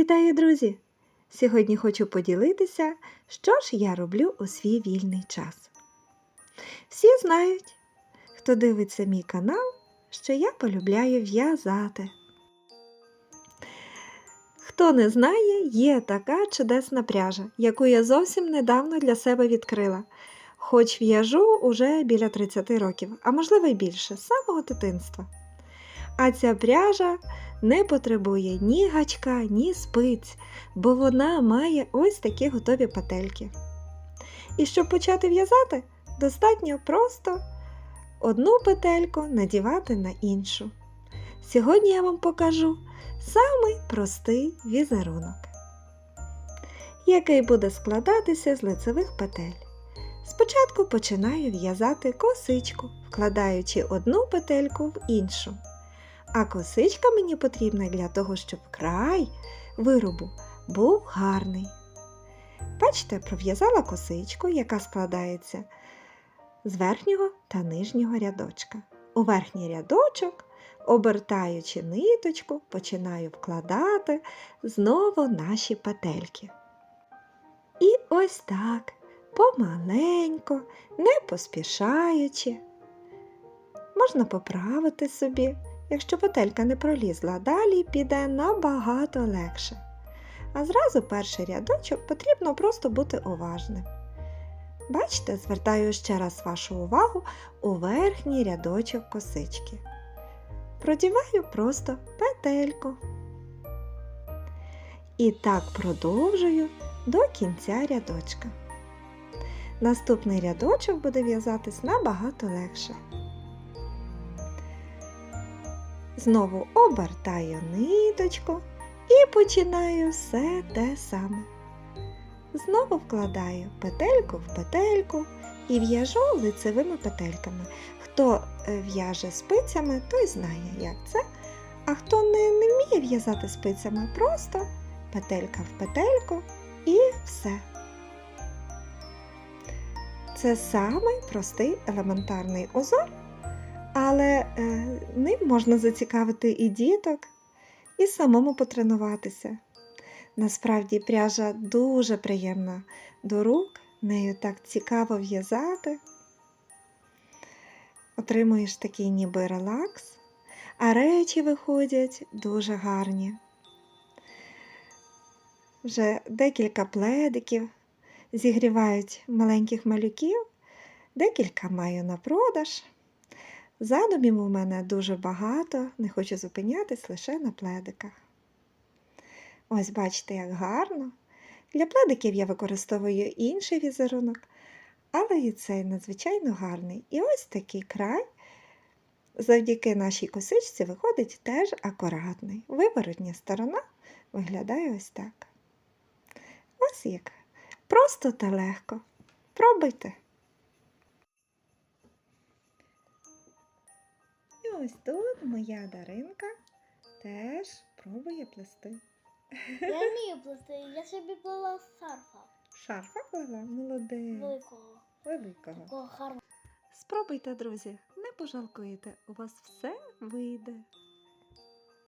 Вітаю, друзі! Сьогодні хочу поділитися, що ж я роблю у свій вільний час. Всі знають, хто дивиться мій канал, що я полюбляю в'язати. Хто не знає, є така чудесна пряжа, яку я зовсім недавно для себе відкрила. Хоч в'яжу уже біля 30 років, а можливо й більше, з самого дитинства. А ця пряжа не потребує ні гачка, ні спиць, бо вона має ось такі готові петельки. І щоб почати в'язати, достатньо просто одну петельку надівати на іншу. Сьогодні я вам покажу самий простий візерунок, який буде складатися з лицевих петель. Спочатку починаю в'язати косичку, вкладаючи одну петельку в іншу. А косичка мені потрібна для того, щоб край виробу був гарний. Бачите, пров'язала косичку, яка складається з верхнього та нижнього рядочка. У верхній рядочок, обертаючи ниточку, починаю вкладати знову наші петельки. І ось так, помаленько, не поспішаючи, можна поправити собі. Якщо петелька не пролізла, далі піде набагато легше. А зразу перший рядочок потрібно просто бути уважним. Бачите, звертаю ще раз вашу увагу у верхній рядочок косички. Продіваю просто петельку. І так продовжую до кінця рядочка. Наступний рядочок буде в'язатись набагато легше. Знову обертаю ниточку і починаю все те саме. Знову вкладаю петельку в петельку і в'яжу лицевими петельками. Хто е, в'яже спицями, той знає, як це. А хто не, вміє в'язати спицями, просто петелька в петельку і все. Це самий простий елементарний узор, але е, ним можна зацікавити і діток, і самому потренуватися. Насправді пряжа дуже приємна до рук, нею так цікаво в'язати. Отримуєш такий ніби релакс, а речі виходять дуже гарні. Вже декілька пледиків зігрівають маленьких малюків, декілька маю на продаж. Задумів у мене дуже багато, не хочу зупинятись лише на пледиках. Ось бачите, як гарно. Для пледиків я використовую інший візерунок, але і цей надзвичайно гарний. І ось такий край, завдяки нашій косичці, виходить теж акуратний. Виворотня сторона виглядає ось так. Ось як. Просто та легко. Пробуйте. Ось тут моя Даринка теж пробує плести. Я вмію плести, я собі плела шарфа Шарфа плела? Молодець. великого, Великого. такого гарного. Спробуйте, друзі, не пожалкуєте, у вас все вийде.